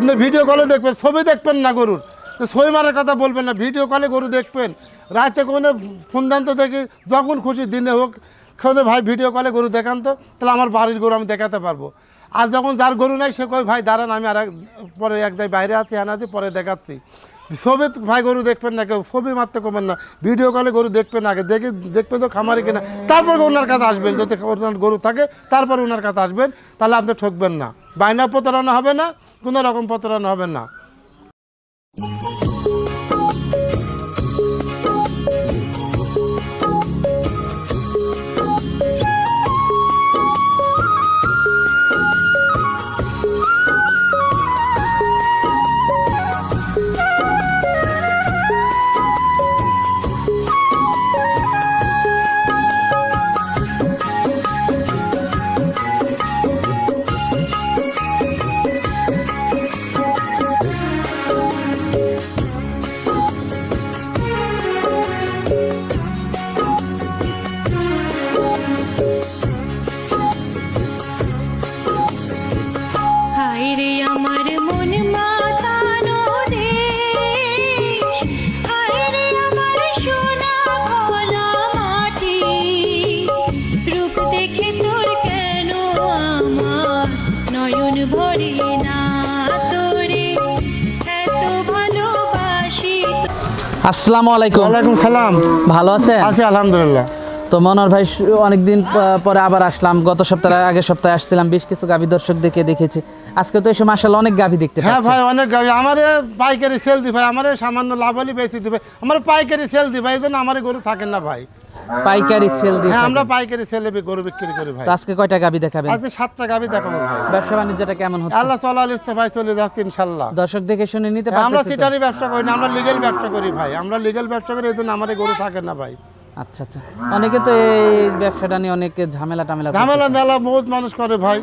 আপনি ভিডিও কলে দেখবেন, ছবি দেখবেন না গরুর। ছবি মারার কথা বলবেন না ভিডিও কলে গরু দেখবেন। রাতে কোনো ফোন দেন তো দেখি, যখন খুশি দিনে হোক খেতে ভাই ভিডিও কলে গরু দেখান তো, তাহলে আমার বাড়ির গরু আমি দেখাতে পারব। আর যখন যার গরু নাই, সে কয়, ভাই, দাঁড়ান, আমি আর পরে এক জায়গায় বাইরে আছি আনাতে পরে দেখাচ্ছি। ছবি, ভাই, গরু দেখবেন না কেউ, ছবি মারতে কমেন না। ভিডিও কলে গরু দেখবেন আগে, দেখে, দেখবেন তো খামারে কিনা। তারপর ওনার কাছে আসবেন, যদি গরু থাকে, তারপর ওনার কাছে আসবেন, তাহলে আপনি ঠকবেন না। বাইনা প্রতারণা হবে না কোনো রকম প্রতারণা হবে না। আসসালামু আলাইকুম। ওয়ালাইকুম সালাম। ভালো আছেন? আছি আলহামদুলিল্লাহ। তো মনোর ভাই অনেকদিন পরে আবার আসলাম। গত সপ্তাহে আগের সপ্তাহে আসছিলাম। বেশ কিছু গাভী দর্শক দেখে দেখেছি। আজকে তো এসে মাসাল অনেক গাভী দেখতে হ্যাঁ ভাই অনেক গাড়ি আমারে পাইকারি সেল দি ভাই আমারে সামান্য লাভ হলে বেশি দিবে আমার পাইকারি সেল দি ভাই এই জন্য আমার গরু থাকেন না ভাই। পাইকারি সেল দিয়ে হ্যাঁ আমরা পাইকারি সেলে গরু বিক্রি করি ভাই। আজকে কয়টা গাভী দেখাবেন? আজকে সাতটা গাবি দেখাবো ভাই। ব্যবসা বাণিজ্যটা কেমন হচ্ছে? আল্লাহ চলা লিস্তে ভাই চলে যাচ্ছে ইনশাল্লাহ দর্শক দেখে শুনে নিতে হ্যাঁ, আমরা সিটারি ব্যবসা করি না আমরা লিগেল ব্যবসা করি ভাই। আমরা লিগেল ব্যবসা করি এই জন্য আমাদের গরু থাকে না ভাই। আচ্ছা আচ্ছা। অনেকে তো এই ব্যবসাটা নিয়ে অনেকে ঝামেলা টামেলা ঝামেলা মেলা বহুত মানুষ করে ভাই।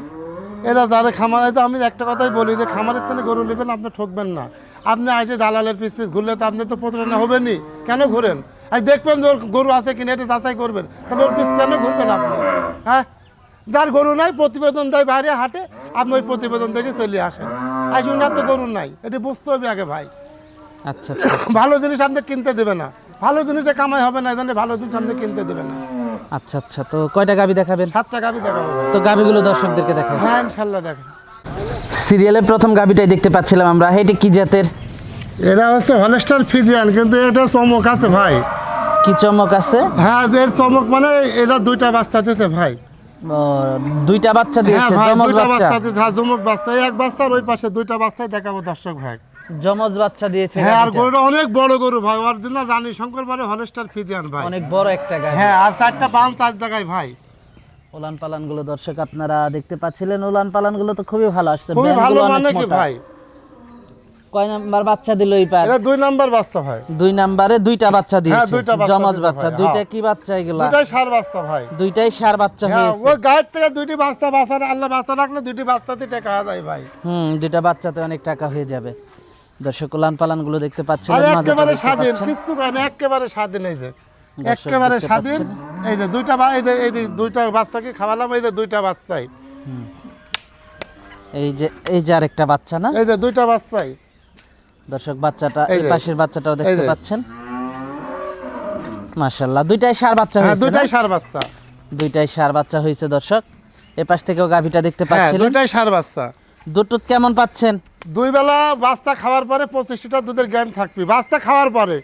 এরা যারা খামার আছে আমি একটা কথাই বলি যে খামারের থেকে গরু নেবেন আপনি ঠকবেন না। আপনি আসে দালালের পিস পিস ঘুরলে তো আপনি তো প্রতারণা হবেনি কেন ঘুরেন? আর দেখবেন যে ওর গরু আছে কিনা এটা যাচাই করবেন। তাহলে ওর পিস কেন ঘুরবেন আপনি? হ্যাঁ? যার গরু নাই প্রতিবেদন দেয় বাইরে হাটে আপনি ওই প্রতিবেদন দেখে চলে আসেন। আসে উনার তো গরু নাই এটা বুঝতে হবে আগে ভাই। আচ্ছা আচ্ছা। ভালো জিনিস আপনি কিনতে দেবে না। ভালো জিনিসে কামাই হবে না জন্য ভালো জিনিস আপনি কিনতে দেবে না। আচ্ছা আচ্ছা তো কয়টা গাভী দেখাবেন? সাতটা গাবি দেখাবো। তো গাভীগুলো দর্শকদেরকে দেখাই হ্যাঁ ইনশাল্লাহ দেখেন সিরিয়ালের প্রথম গাভীটাই দেখতে পাচ্ছিলাম আমরা। এটি কি জাতের? এরা হচ্ছে হলস্টার ফিজিয়ান কিন্তু এটা চমক আছে ভাই। কি চমক আছে? হ্যাঁ এর চমক মানে এটা দুইটা বাচ্চা দিতে ভাই। দুইটা বাচ্চা দিয়েছে দুইটা বাচ্চা। বাচ্চা হ্যাঁ জমক বাচ্চা এক বাচ্চার ওই পাশে দুইটা বাচ্চাই দেখাবো দর্শক ভাই। জমজ বাচ্চা দিয়েছে হ্যাঁ আর গরুটা অনেক বড় গরু ভাই। অরিজিনাল রানী শঙ্কর বারে হলস্টার ফিজিয়ান ভাই। অনেক বড় একটা গাভী। হ্যাঁ আর চারটা বাম চার জায়গায় ভাই। ওলান পালানগুলো দর্শক আপনারা দেখতে পাচ্ছিলেন। ওলান পালানগুলো তো খুবই ভালো আসছে। খুবই ভালো মানে কি ভাই? কয় নাম্বার বাচ্চা দিল এই পার? এটা দুই নাম্বার বাচ্চা ভাই। দুই নাম্বারে দুইটা বাচ্চা দিয়েছে। দুইটা বাচ্চা জমজ বাচ্চা। দুইটা হ্যাঁ। কি বাচ্চা এগুলা? দুইটাই সার বাচ্চা ভাই। দুইটাই সার বাচ্চা হ্যাঁ হয়েছে। ওই গায়ের থেকে দুইটি বাচ্চা বাচ্চা আল্লাহ বাচ্চা রাখলে দুইটি বাচ্চাতে টাকা যায় ভাই। হুম দুইটা বাচ্চাতে অনেক টাকা হয়ে যাবে। দর্শক ওলান পালানগুলো দেখতে মাঝে একেবারে স্বাধীন পাচ্ছেন। একেবারে স্বাধীন এই যে। একেবারে স্বাধীন। এই যে দুইটা এই যে এই দুইটা বাচ্চাকে খাওয়ালাম এই যে দুইটা বাচ্চাই। এই যে এই যে আরেকটা বাচ্চা না? এই যে দুইটা বাচ্চাই। দর্শক বাচ্চাটা এই পাশের বাচ্চাটাও দেখতে পাচ্ছেন। মাশাল্লাহ দুইটাই সার বাচ্চা হ্যাঁ হয়েছে দুইটাই সার বাচ্চা। দুইটাই সার বাচ্চা হয়েছে দর্শক। এ পাশ থেকেও গাভিটা দেখতে হ্যাঁ পাচ্ছিলেন। দুইটাই সার বাচ্চা। দুটো কেমন পাচ্ছেন? দুই বেলা বাচ্চা খাওয়ার পরে পঁচিশ লিটার দুধের জ্ঞান থাকবে। বাচ্চা খাওয়ার পরে।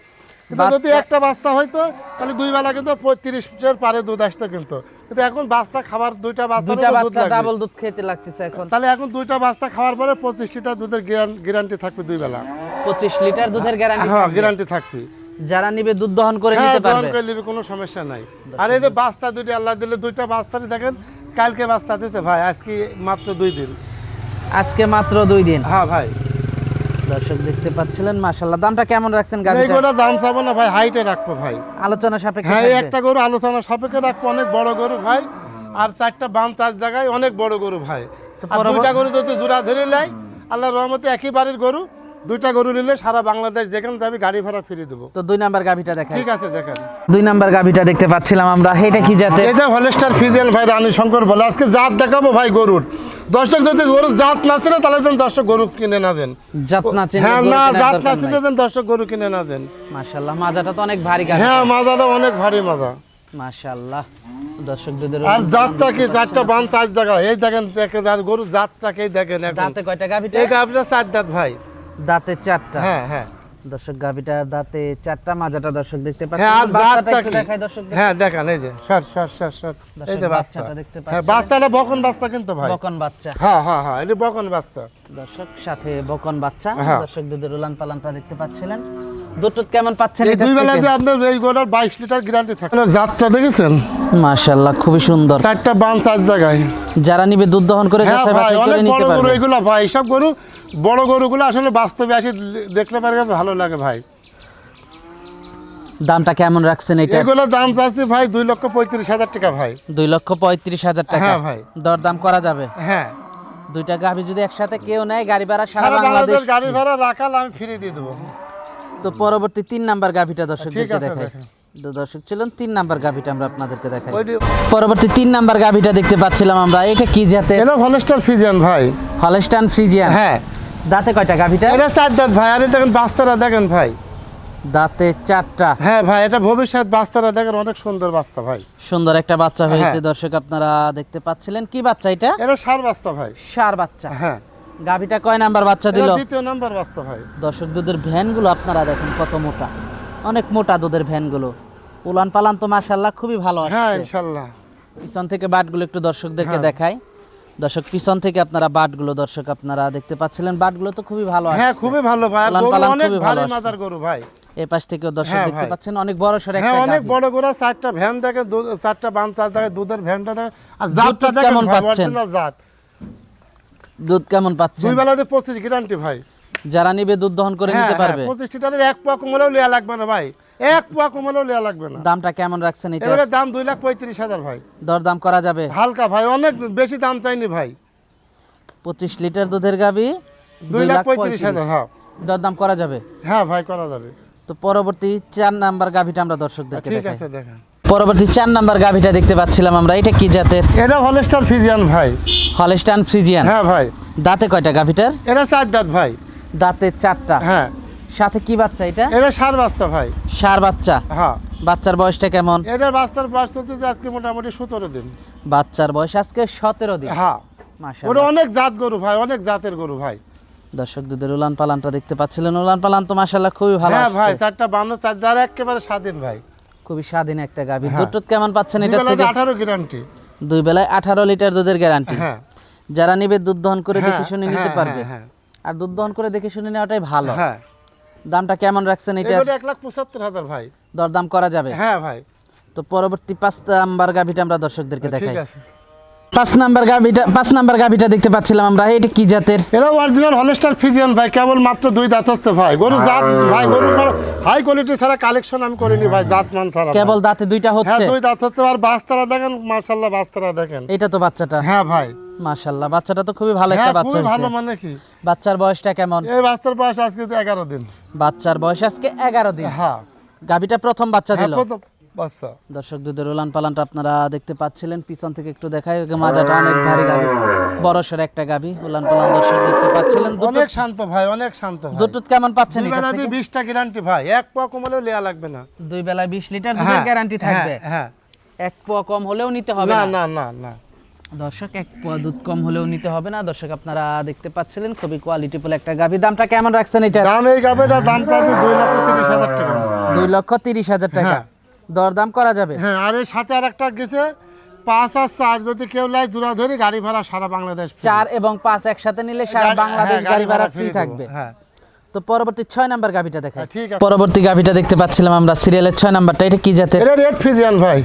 কিন্তু যদি একটা বাচ্চা হয়তো তাহলে দুই বেলা কিন্তু পঁয়ত্রিশ লিটার পারে দুধ আসতো কিন্তু। কিন্তু এখন বাচ্চা খাবার দুইটা বাচ্চা দুইটা দুধ বাচ্চা ডাবল দুধ খেতে লাগতেছে এখন। তাহলে এখন দুইটা বাচ্চা খাওয়ার পরে পঁচিশ লিটার দুধের গ্যারান্টি থাকবে দুই বেলা। পঁচিশ লিটার দুধের গ্যারান্টি হ্যাঁ গ্যারান্টি থাকবে। যারা নিবে দুধ দহন করে হ্যাঁ নিতে দহন করে নিবি কোনো সমস্যা নাই। আর এই যে বাচ্চা দুটি আল্লাহ দিলে দুইটা বাচ্চারই দেখেন কালকে বাচ্চা দিতে ভাই আজকে মাত্র দুই দিন। আজকে মাত্র দুই দিন। হ্যাঁ ভাই। দর্শক দেখতে পাচ্ছিলেন মাশাল্লাহ দামটা কেমন রাখছেন এই গাভিটা দাম চাবো না ভাই হাইটে রাখব ভাই। আলোচনা সাপেক্ষে হ্যাঁ একটা গরু আলোচনা সাপেক্ষে রাখব অনেক বড় গরু ভাই। আর চারটা বাম চার জায়গায় অনেক বড় গরু ভাই। তো আর দুইটা গরু যদি জোড়া ধরে নেয় আল্লাহ রহমতে একই বাড়ির গরু দুইটা গরু নিলে সারা বাংলাদেশ যেখানে যাবি গাড়ি ভাড়া ফিরিয়ে দেবো। তো দুই নাম্বার গাভিটা দেখাই ঠিক আছে দেখেন। দুই নাম্বার গাভিটা দেখতে পাচ্ছিলাম আমরা। এটা কি জাতে এটা হলেস্টার ফিজিয়াল ভাই রানী শঙ্কর বলে। আজকে জাত দেখাবো ভাই গরুর। দর্শক যদি গরু জাত না ছিল তাহলে যেন দর্শক গরু কিনে না দেন জাত না চিনলে হ্যাঁ না জাত না ছিল। যেন দর্শক গরু কিনে না দেন মাশাআল্লাহ মাজাটা তো অনেক ভারী গাভী হ্যাঁ মাজাটা অনেক ভারী মাজা। মাশাআল্লাহ দর্শক দুধের আর জাতটা কি চারটা বান চার জায়গা? এই দেখেন দেখেন আর গরু জাতটাকেই দেখেন এখন। দাঁতে কয়টা গাভীটা? এই গাভীটা চার দাঁত ভাই। দাঁতে চারটা। হ্যাঁ হ্যাঁ। দর্শক গাভীটা দাঁতে চারটা মাজাটা দর্শক দেখতে হ্যাঁ আর পাচ্ছেন বাচ্চাটা একটু দেখাই দর্শক হ্যাঁ দেখান এই যে সর সর সর সর। এই যে বাচ্চা। বাচ্চাটা দেখতে হ্যাঁ পাচ্ছেন। বাচ্চাটা বকন বাচ্চা কিন্তু ভাই। বকন বাচ্চা। হ্যাঁ হ্যাঁ হ্যাঁ এটা বকন বাচ্চা। দর্শক সাথে বকন বাচ্চা। হ্যাঁ। দর্শক দুধের উলান পালানটা দেখতে পাচ্ছিলেন। দুধ কেমন পাচ্ছেন এই দুই বেলা যে আপনার এই গোটার বাইশ লিটার গ্যারান্টি থাকে। আপনার জাতটা দেখেছেন? মাশাআল্লাহ খুবই সুন্দর। চারটা বান চার জায়গায়। যারা নিবে দুধ দহন করে হ্যাঁ ভাই বাছাই করে নিতে পারবে। এগুলো ভাই সব গরু বড় গরুগুলো আসলে বাস্তবে আসি দেখলে পারে ভালো লাগে ভাই। দামটা কেমন রাখছেন এটা? এগুলো দাম চাচ্ছি ভাই দুই লক্ষ পঁয়ত্রিশ হাজার টাকা ভাই। দুই লক্ষ পঁয়ত্রিশ হাজার টাকা। হ্যাঁ ভাই। দরদাম করা যাবে? হ্যাঁ। দুইটা গাভী যদি একসাথে কেউ নেয় গাড়ি ভাড়া সারা বাংলাদেশ গাড়ি ভাড়া রাখাল আমি ফিরিয়ে দিয়ে দেবো। তো পরবর্তী তিন নাম্বার গাভীটা দর্শকদেরকে দেখাই। দর্শক ছিলেন তিন নাম্বার গাভীটা আমরা আপনাদেরকে দেখাই। পরবর্তী তিন নাম্বার গাভীটা দেখতে পাচ্ছিলাম আমরা। এটা কি জাতের? এটা ভলেস্টার ফিজিয়ান ভাই। Holstein Friesian. হ্যাঁ। দাঁতে কয়টা গাভীটা? এটা চার দাঁত ভাই আরে দেখেন বাচ্চারা দেখেন ভাই। দাঁতে চারটা। হ্যাঁ ভাই এটা ভবিষ্যৎ বাচ্চারা দেখেন অনেক সুন্দর বাচ্চা ভাই। সুন্দর একটা বাচ্চা হয়েছে হ্যাঁ। দর্শক আপনারা দেখতে পাচ্ছিলেন। কি বাচ্চা এটা? এটা সার বাচ্চা ভাই। সার বাচ্চা। হ্যাঁ। গাভীটা কয় নাম্বার বাচ্চা দিল? দ্বিতীয় নাম্বার বাচ্চা ভাই। দর্শক দুধের ভ্যানগুলো আপনারা দেখেন কত মোটা। অনেক মোটা দুধের ভ্যানগুলো। উলান পালান তো মাশাল্লাহ খুবই ভালো হ্যাঁ আসছে ইনশাল্লাহ পিছন থেকে বাটগুলো একটু দর্শকদেরকে হ্যাঁ। দেখাই। দর্শক পিছন থেকে আপনারা বাটগুলো দর্শক আপনারা দেখতে পাচ্ছিলেন। বাটগুলো তো খুবই ভালো হ্যাঁ খুবই ভালো ভাই। অনেক খুবই ভালো। মাদার গরু ভাই। এই পাশ থেকেও দর্শক হ্যাঁ, দেখতে পাচ্ছেন অনেক বড় সর হ্যাঁ একটা অনেক গাভী। বড় গরু চারটা ভ্যান দেখে চারটা বান চার দেখেন দুধের ভ্যানটা দেখেন। আর জাতটা দেখেন কেমন ভাই পাচ্ছেন? অরিজিনাল জাত। দুধ কেমন পাচ্ছেন? দুই বেলাতে পঁচিশ গ্যারান্টি ভাই। যারা নিবে দুধ দহন করে নিতে পারবে। পঁচিশ লিটারের এক পোয়া কমলেও লেয়া লাগবে না ভাই। এক পোয়া কমলেও লেয়া লাগবে না। দামটা কেমন রাখছেন এটা এবারে দাম দুই লাখ পঁয়ত্রিশ হাজার ভাই। দরদাম করা যাবে? হালকা ভাই অনেক বেশি দাম চাইনি ভাই। পঁচিশ লিটার দুধের গাবি দুই লাখ পঁয়ত্রিশ হাজার হ্যাঁ। দরদাম করা যাবে? হ্যাঁ ভাই করা যাবে। তো পরবর্তী চার নাম্বার গাভিটা আমরা দর্শকদেরকে দেখাই। ঠিক আছে দেখেন। পরবর্তী চার নাম্বার গাভিটা দেখতে পাচ্ছিলাম আমরা। এটা কি জাতের? এটা হলস্টার ফ্রিজিয়ান ভাই। Holstein Friesian? হ্যাঁ ভাই। দাঁতে কয়টা গাভিটার? এটা চার দাঁত ভাই। দাঁতে চারটা? হ্যাঁ। সাথে কি বাচ্চা এটা? এটা সার বাচ্চা ভাই। সার বাচ্চা? হ্যাঁ। বাচ্চার বয়সটা কেমন? এটা বাচ্চার বয়স চলছে আজকে মোটামুটি সতেরো দিন। বাচ্চার বয়স আজকে সতেরো দিন। হ্যাঁ। ওটা অনেক জাত গরু ভাই অনেক জাতের গরু ভাই। দর্শক দুধের উলান পালানটা দেখতে পাচ্ছিলেন। উলান পালান তো মাসাল্লাহ খুবই ভালো হ্যাঁ ভাই চারটা বান্ন চার যার একেবারে স্বাধীন ভাই। খুবই স্বাধীন একটা গাভী। হ্যাঁ। দুধ কেমন পাচ্ছেন এটা থেকে? আঠারো গ্যারান্টি দুই বেলায় আঠারো লিটার দুধের গ্যারান্টি হ্যাঁ। যারা নেবে দুধ দহন করে হ্যাঁ, দেখে শুনে নিতে হ্যাঁ, পারবে। আর দুধ দহন করে দেখে শুনে নেওয়াটাই ভালো। হ্যাঁ। দামটা কেমন রাখছেন এটা পঁচাত্তর হাজার ভাই। দরদাম করা যাবে? হ্যাঁ ভাই। তো পরবর্তী পাঁচটা নাম্বার গাভীটা আমরা দর্শকদেরকে ঠিক দেখাই। আছে। পাঁচ নাম্বার গাভিটা পাঁচ নাম্বার গাভিটা দেখতে পাচ্ছিলাম আমরা। এটা কি জাতের? এরা অরিজিনাল হলস্টার ফিজিয়ান ভাই কেবল মাত্র দুই দাঁত হচ্ছে ভাই। গরু জাত ভাই গরু হাই কোয়ালিটি ছাড়া কালেকশন আমি করিনি ভাই জাত মান ছাড়া কেবল দাঁতে দুইটা হ্যাঁ দুই দাঁত হচ্ছে আর বাস্তারা দেখেন মার্শাল্লাহ বাস্তারা দেখেন। এটা তো বাচ্চাটা? হ্যাঁ ভাই। বাচ্চাটা তো খুবই ভালো হ্যাঁ একটা বাচ্চা ভালো মানে কি? বাচ্চার বয়সটা কেমন? এই বাস্তার বয়স আজকে এগারো দিন। বাচ্চার বয়স আজকে এগারো দিন। হ্যাঁ। গাভিটা প্রথম বাচ্চা দিল? প্রথম বাচ্চা। দর্শক দুধের উলান পালানটা আপনারা দেখতে পাচ্ছিলেন। পিছন থেকে একটু দেখাই মাজাটা অনেক ভারী সড় একটা উলান পালান দর্শক দেখতে পাচ্ছিলেন। অনেক শান্ত ভাই অনেক শান্ত ভাই। দুটো কেমন পাচ্ছেন দুই বেলা গ্যারান্টি ভাই এক পোয়া কমালেও লেয়া লাগবে না। দুই বেলায় বিশ লিটার দুধের গ্যারান্টি থাকবে হ্যাঁ, হ্যাঁ। এক কম হলেও নিতে হবে না না? না না দর্শক এক পোয়া দুধ কম হলেও নিতে হবে না। দর্শক আপনারা দেখতে পাচ্ছিলেন খুবই কোয়ালিটিফুল একটা গাভি দামটা কেমন রাখছেন এটা দাম এই গাবেটা দাম চাচ্ছে দুই লক্ষ তিরিশ হাজার টাকা। দুই লক্ষ তিরিশ হাজার টাকা। হ্যাঁ। দরদাম করা যাবে। হ্যাঁ আর এর সাথে আর একটা গেছে পাঁচ আর চার যদি কেউ লাই জোড়া ধরে গাড়ি ভাড়া সারা বাংলাদেশ চার এবং পাঁচ একসাথে নিলে সারা বাংলাদেশ হ্যাঁ, গাড়ি ভাড়া ফ্রি থাকবে। হ্যাঁ। তো পরবর্তী ছয় নাম্বার গাভিটা দেখাই হ্যাঁ, ঠিক আছে। পরবর্তী গাভিটা দেখতে পাচ্ছিলাম আমরা সিরিয়ালের ছয় নাম্বারটা এটা কি জাতের? এটা রেড ফিজিয়ান ভাই।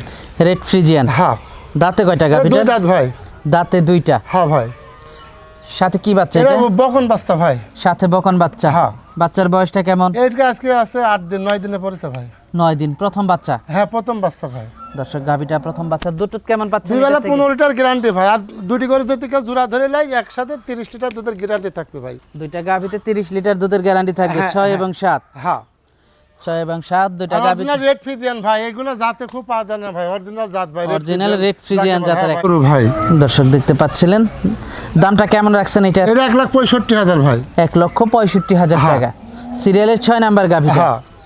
রেড ফ্রিজিয়ান হ্যাঁ। দাঁতে কয়টা এটা দুই দাঁত ভাই। দাঁতে দুইটা। হ্যাঁ ভাই। সাথে কি বাচ্চা এটা এটা? বকন বাচ্চা ভাই। সাথে বকন বাচ্চা। হ্যাঁ। বাচ্চার বয়সটা কেমন? এইটা আজকে আছে আট দিন নয় দিনে পড়েছে ভাই। নয় দিন। প্রথম বাচ্চা? হ্যাঁ প্রথম বাচ্চা ভাই। দর্শক গাভিটা প্রথম বাচ্চা। দুটো কেমন পাচ্ছে দুই বেলা পনেরো লিটার গ্যারান্টি ভাই আর দুটি করে যদি কেউ জোড়া ধরে লাই একসাথে তিরিশ লিটার দুধের গ্যারান্টি থাকবে ভাই। দুইটা গাভিতে তিরিশ লিটার দুধের গ্যারান্টি থাকবে। হ্যাঁ, ছয় হ্যাঁ। এবং সাত? হ্যাঁ। ছয় এবং সাত দুইটা গাভি রেড ফ্রিজিয়ান ভাই এগুলো জাতে খুব পাওয়া যায় না ভাই অরিজিনাল জাত ভাই Original red Friesian জাতের এক- ভাই। দর্শক দেখতে পাচ্ছিলেন? দামটা কেমন রাখছেন এটা? এটা এক লাখ পঁয়ষট্টি হাজার ভাই। এক লক্ষ পঁয়ষট্টি হাজার হ্যাঁ। টাকা। সিরিয়ালের ছয় নাম্বার গাভিটা। হ্যাঁ।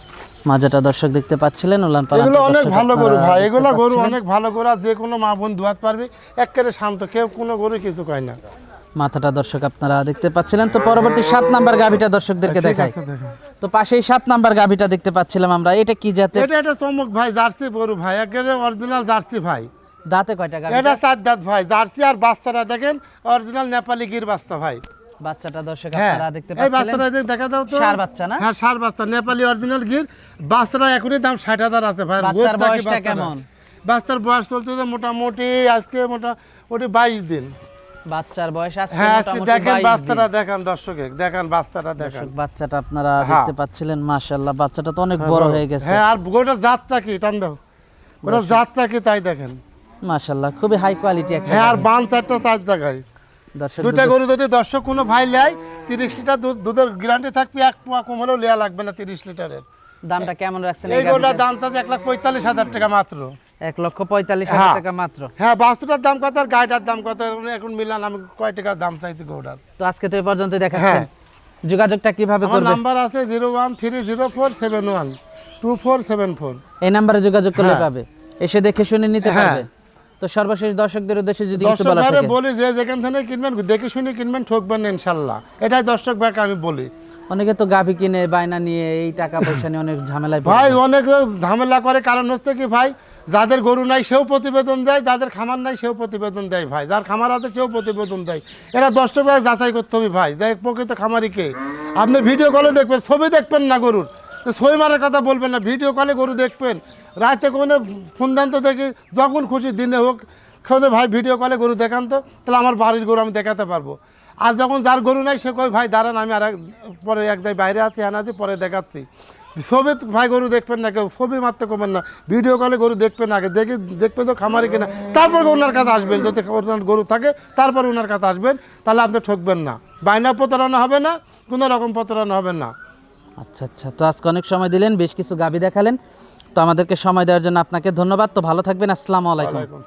মাজাটা দর্শক দেখতে পাচ্ছিলেন উলান পালান এগুলো অনেক ভালো গরু ভাই এগুলো গরু অনেক ভালো গরু আর যে কোনো মা বোন দুয়াত পারবে একেবারে শান্ত কেউ কোনো গরু কিছু কয় না। মাথাটা দর্শক আপনারা দেখতে পাচ্ছিলেন তো পরবর্তী সাত নাম্বার গাভিটা দর্শকদেরকে দেখাই। তো পাশেই সাত নাম্বার গাভিটা দেখতে পাচ্ছিলাম আমরা এটা কি জাতের? এটা এটা চমক ভাই জার্সি গরু ভাই একেবারে অরিজিনাল জার্সি ভাই। দাঁতে কয়টা গাভি এটা চার দাঁত ভাই জার্সি আর বাচ্চারা দেখেন অরিজিনাল নেপালি গির বাচ্চা ভাই। বাচ্চাটা দর্শক হ্যাঁ। আপনারা দেখতে এই বাচ্চাটা দেখা দাও তো। ষাঁড় বাচ্চা না? হ্যাঁ সার বাচ্চা নেপালি অরিজিনাল গির। বাচ্চারা এখনই দাম ষাট হাজার আছে ভাই। বাচ্চার বয়সটা কেমন? বাচ্চার বয়স মোটামুটি আজকে মোটামুটি বাইশ দিন। বাচ্চার বয়স আজকে হ্যাঁ মোটামুটি দেখেন বাচ্চাটা দেখান দর্শকে দেখেন বাচ্চাটা দেখেন। বাচ্চাটা আপনারা হ্যাঁ। দেখতে পাচ্ছিলেন মাশাআল্লাহ বাচ্চাটা তো অনেক বড় হয়ে গেছে। হ্যাঁ আর গোটা জাতটা কি? টান দাও। গোটা জাতটা কি তাই দেখেন। মাশাআল্লাহ খুবই হাই কোয়ালিটি একটা হ্যাঁ আর। বান চারটা চার জায়গায়। দুটা গরু যদি দর্শক কোনো ভাই নেয় তিরিশ লিটার দুধের গ্যারান্টি থাকবে এক পোয়া কম হলেও লেয়া লাগবে না তিরিশ লিটারের। দামটা কেমন রাখছেন এই গরুটার দাম চাচ্ছে এক লাখ পঁয়তাল্লিশ হাজার টাকা মাত্র। এক লক্ষ পঁয়তাল্লিশ হাজার হ্যাঁ। টাকা মাত্র। হ্যাঁ বাস্তুটার দাম কত আর গাড়িটার দাম কত? এখন- মিলান আমি কয় টাকার দাম চাইছি গরুটার? তো আজকে তো এই পর্যন্ত দেখাচ্ছেন হ্যাঁ। যোগাযোগটা কীভাবে আমার করবে? নাম্বার আছে zero one three zero four seven one two four seven four. এই নাম্বারে যোগাযোগ করলে হ্যাঁ। পাবে। এসে দেখে শুনে নিতে হ্যাঁ। পারবে। তো সর্বশেষ দর্শকদের উদ্দেশ্যে যদি কিছু বলা থাকে। বলি যে যেখান থেকে কিনবেন দেখে শুনে কিনবেন ঠকবেন না ইনশাল্লাহ। এটাই দর্শক ভাইকে আমি বলি। অনেকে তো গাভী কিনে বায়না নিয়ে এই টাকা পয়সা নিয়ে অনেক ঝামেলায় ভাই অনেক ঝামেলা করে। কারণ হচ্ছে কি ভাই যাদের গরু নাই সেও প্রতিবেদন দেয় যাদের খামার নাই সেও প্রতিবেদন দেয় ভাই। যার খামার আছে সেও প্রতিবেদন দেয়। এরা দর্শক ভাই যাচাই করতে হবে ভাই যাই প্রকৃত খামারি কে। আপনি ভিডিও কলে দেখবেন ছবি দেখবেন না গরুর। ছবি মারার কথা বলবেন না, ভিডিও কলে গরু দেখবেন। রাতে কোনো ফোন দেন তো দেখি, যখন খুশি দিনে হোক খেতে ভাই ভিডিও কলে গরু দেখান তো, তাহলে আমার বাড়ির গরু আমি দেখাতে পারব। আর যখন যার গরু নাই, সে কয়, ভাই, দাঁড়ান, আমি আর পরে এক দায় বাইরে আছি আনাছি পরে দেখাচ্ছি। ছবি ভাই গরু দেখবেন না, কেউ ছবি মারতে কমেন না, ভিডিও কলে গরু দেখবেন আগে দেখে, দেখবেন তো খামারে কিনা। তারপর ওনার কাছে আসবেন, যদি ওনার গরু থাকে, তারপর ওনার কাছে আসবেন, তাহলে আপনি ঠকবেন না। বাইনা প্রতারণা হবে না, কোনো রকম প্রতারণা হবে না। আচ্ছা আচ্ছা। তো আজকে অনেক সময় দিলেন, বেশ কিছু গাভী দেখালেন। তো আমাদেরকে সময় দেওয়ার জন্য আপনাকে ধন্যবাদ। তো ভালো থাকবেন। আসসালামু আলাইকুম।